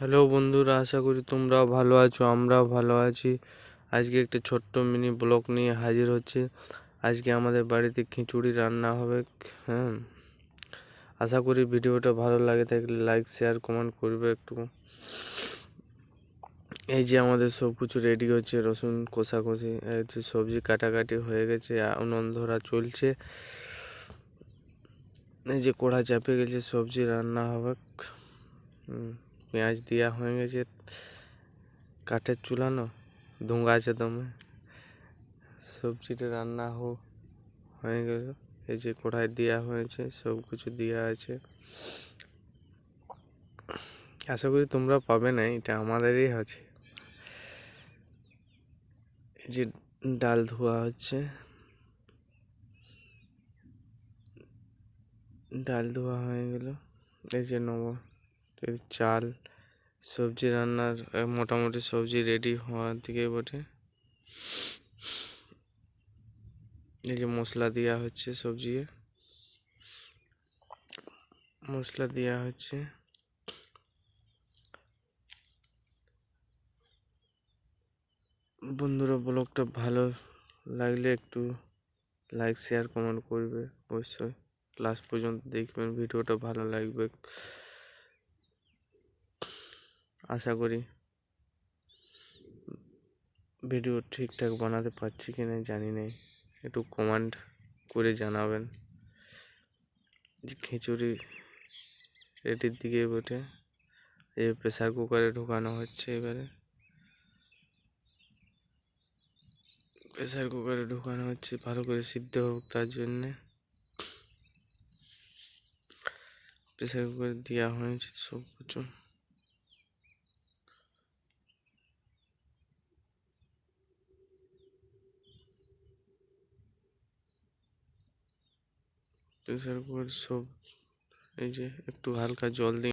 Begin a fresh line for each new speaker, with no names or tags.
Hello বন্ধুরা, আশা করি তোমরাও ভালো আছো, আমরাও ভালো আছি। আজকে একটা ছোট্ট মিনি ব্লগ নিয়ে হাজির হচ্ছে। আজকে আমাদের বাড়িতে খিচুড়ি রান্না হবে হ্যাঁ। আশা করি ভিডিওটা ভালো লাগে থাকলে লাইক শেয়ার কমেন্ট করবে একটু। এই যে আমাদের সব কিছু রেডি হচ্ছে, রসুন কষাকষি এই যে সবজি কাটাকাটি হয়ে গেছে উনুন ধরা চলছে। এই যে কড়া চাপে গেছে, সবজি রান্না হবে। হুম। পেঁয়াজ দেওয়া হয়ে গেছে কাঠের চুলানো, ধোঁয়া আছে দমে। সবজিটা রান্না হো, হয়ে গেল। এই যে কড়াই দেওয়া হয়েছে সব কিছু দেওয়া আছে। আশা করি তোমরা পাবে না, এটা আমাদেরই আছে। এই যে ডাল ধোয়া হচ্ছে। ডাল ধোয়া হয়ে গেল। এই যে নব চাল, সবজি রান্নার মোটামুটি সবজি রেডি হওয়ার দিকে বটে। এই যে মশলা দেওয়া হচ্ছে সবজি মশলা দেওয়া হচ্ছে। বন্ধুরা, ব্লগটা ভালো লাগলে একটু লাইক শেয়ার কমেন্ট করবে। অবশ্যই লাস্ট পর্যন্ত দেখবেন, ভিডিওটা ভালো লাগবে। আশা করি ভিডিও ঠিকঠাক বানাতে পারছি কি না জানি না। একটু কমেন্ট করে জানাবেন যে খিচুড়ি রেডির দিকে বটে। এই প্রেসার কুকারে ঢোকানো হচ্ছে এবারে। প্রেসার কুকারে ঢোকানো হচ্ছে ভালো করে সিদ্ধ হোক তার জন্যে। প্রেসার কুকারে দেওয়া হয়েছে সব কিছু। প্রেসার কুকার সব এই যে একটু হালকা জল দিয়ে